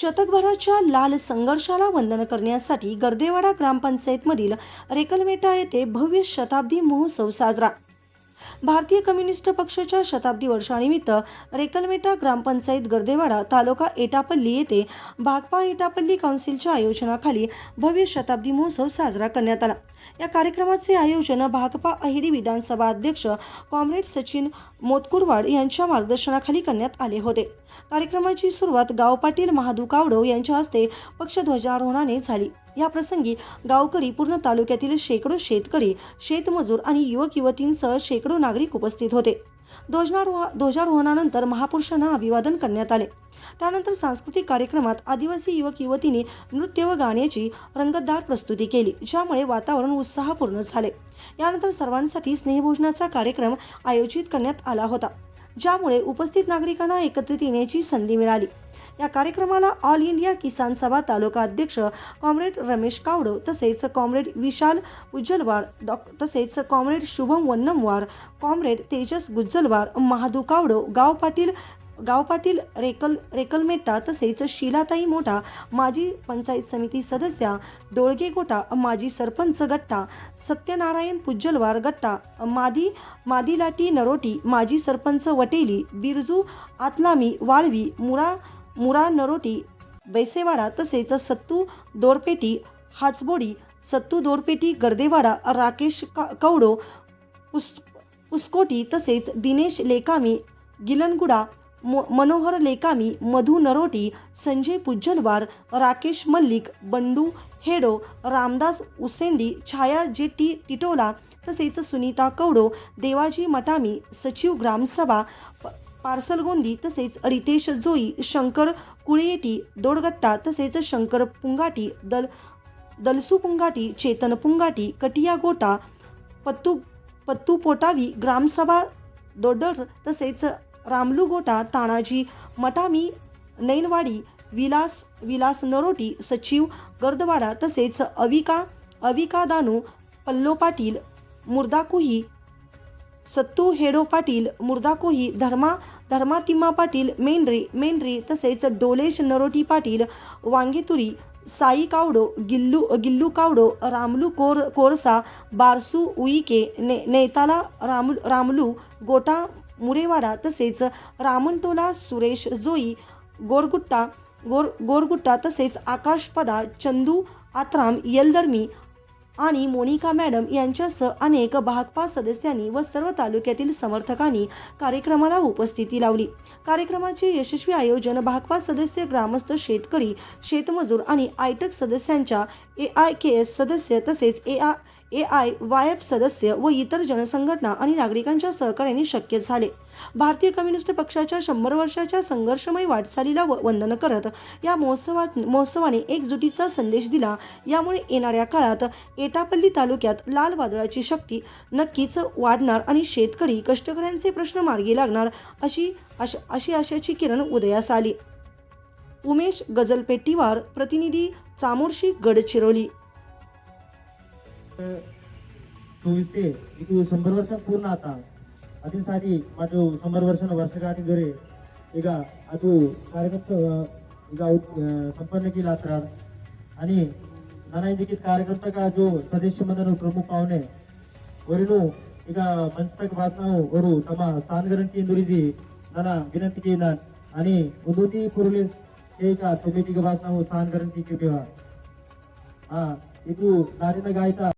शतकभराच्या लाल संघर्षाला वंदन करण्यासाठी गर्देवाडा ग्रामपंचायतमधील रेकलमेटा येथे भव्य शताब्दी महोत्सव साजरा. भारतीय कम्युनिस्ट पक्षाच्या शताब्दी वर्षानिमित्त रेकलमेटा ग्रामपंचायत गर्देवाडा तालुका एटापल्ली येथे भागपा एटापल्ली काउन्सिलच्या आयोजनाखाली भव्य शताब्दी महोत्सव साजरा करण्यात आला. या कार्यक्रमाचे आयोजन भाकपा अहिरी विधानसभा अध्यक्ष कॉम्रेड सचिन मोतकुरवाड यांच्या मार्गदर्शनाखाली करण्यात आले होते. कार्यक्रमाची सुरुवात गाव पाटील महादू कावडो यांच्या हस्ते पक्षध्वजारोहणाने झाली. या प्रसंगी गावकरी पूर्ण तालुक्यातील शेकडो शेतकरी शेतमजूर आणि युवक युवतींसह शेकडो नागरिक उपस्थित होते. ध्वजारोह ध्वजारोहणानंतर महापुरुषांना अभिवादन करण्यात आले. त्यानंतर सांस्कृतिक कार्यक्रमात आदिवासी युवक युवतींनी नृत्य व गाण्याची रंगतदार प्रस्तुती केली ज्यामुळे वातावरण उत्साहपूर्ण झाले. यानंतर सर्वांसाठी स्नेहभोजनाचा कार्यक्रम आयोजित करण्यात आला होता ज्यामुळे उपस्थित नागरिकांना एकत्रित येण्याची संधी मिळाली. या कार्यक्रमाला ऑल इंडिया किसान सभा तालुका अध्यक्ष कॉम्रेड रमेश कावडो तसेच कॉम्रेड विशाल उज्जलवार डॉ तसेच कॉम्रेड शुभम वन्नमवार कॉम्रेड तेजस गुज्जलवार महादू कावडो गाव पाटील गाव पाटील रेकल रेकलमेटा तसेच शिलाताई मोठा माजी पंचायत समिती सदस्या डोळगे गोटा माजी सरपंच गट्टा सत्यनारायण पुज्जलवार गट्टा मादी मादिलाटी नरोटी माजी सरपंच वटेली बिरजू आतलामी वाळवी मुळा मुरा नरोटी बैसेवाडा तसेच सत्तू दोरपेटी हाचबोडी सत्तू दोरपेटी गर्देवाडा राकेश का कवडो पुस पुस्कोटी तसेच दिनेश लेकामी गिलनगुडा म मनोहर लेकामी मधु नरोटी संजय पुज्जलवार राकेश मल्लिक बंडू हेडो रामदास उसेंडी छाया जे टी टिटोला तसेच सुनीता कवडो देवाजी मटामी सचिव ग्रामसभा पार्सल गोंदी तसेच रितेश जोई शंकर कुळेटी दोडगट्टा तसेच शंकर पुंगाटी दल दलसू पुंगाटी चेतन पुंगाटी कटिया गोटा पत्तू पत्तू पोटावी ग्रामसभा दोडर तसेच रामलू गोटा तानाजी मटामी नैनवाडी विलास विलास नरोटी सचिव गर्दवाडा तसेच अविका अविका दानू पल्लो पाटील मुर्दाकुही सत्तू हेडो पाटील मुर्दाकोही धर्मा धर्मातिम्मा पाटील मेंढरे मेंढरे तसेच डोलेश नरोटी पाटील वांगेतुरी साई कावडो गिल्लू गिल्लू कावडो रामलू कोर कोरसा बारसू उईके ने नेताला राम रामलू गोटा मुरेवाडा तसेच रामनटोला सुरेश जोई गोरगुट्टा गोर गोरगुट्टा तसेच आकाशपदा चंदू आत्राम यलदर्मी आणि मोनिका मॅडम यांच्यासह अनेक भाकपा सदस्यांनी व सर्व तालुक्यातील समर्थकांनी कार्यक्रमाला उपस्थिती लावली. कार्यक्रमाचे यशस्वी आयोजन भाकपा सदस्य ग्रामस्थ शेतकरी शेतमजूर आणि आयटक सदस्यांच्या ए आय के एस सदस्य तसेच A I A I Y F सदस्य व इतर जनसंघटना आणि नागरिकांच्या सहकार्याने शक्य झाले. भारतीय कम्युनिस्ट पक्षाच्या शंभर वर्षाच्या संघर्षमय वाटचालीला व- वंदन करत या महोत्सवात महोत्सवाने एकजुटीचा संदेश दिला. यामुळे येणाऱ्या काळात एटापल्ली तालुक्यात लाल वादळाची शक्ती नक्कीच वाढणार आणि शेतकरी कष्टकऱ्यांचे प्रश्न मार्गी लागणार अशी अश अशी आशाची किरण उदयास आली. उमेश गजलपेट्टीवार प्रतिनिधी चामोर्शी गडचिरोली. चोवीस ते एक शंभर वर्ष पूर्ण आता. अति साधी माझं शंभर वर्ष वर्षगाठी घरे एक आजू कार्यक्रम संपन्न केला असणार आणि ನಾನಾಯ್ದಕ್ಕೆ का जो ಸದಸ್ಯ ಬಂದರು ಪ್ರಮುಖ ಪಾವನೆ ಅವರಿಗೂ ಈಗ ಮಂಚದಾಗ ಭಾಷಣ ಅವರು ತಮ್ಮ ಸ್ಥಾನಗಳನ್ನು ಹಿಂದುರಿಸಿ ನನ್ನ ವಿನಂತಿಗೆ ನಾನು आणि उदोती पुरले एक तुम्ही तिघ भाषण स्थानकरण तिघे ठेवा हा इथू नारीनं गायता.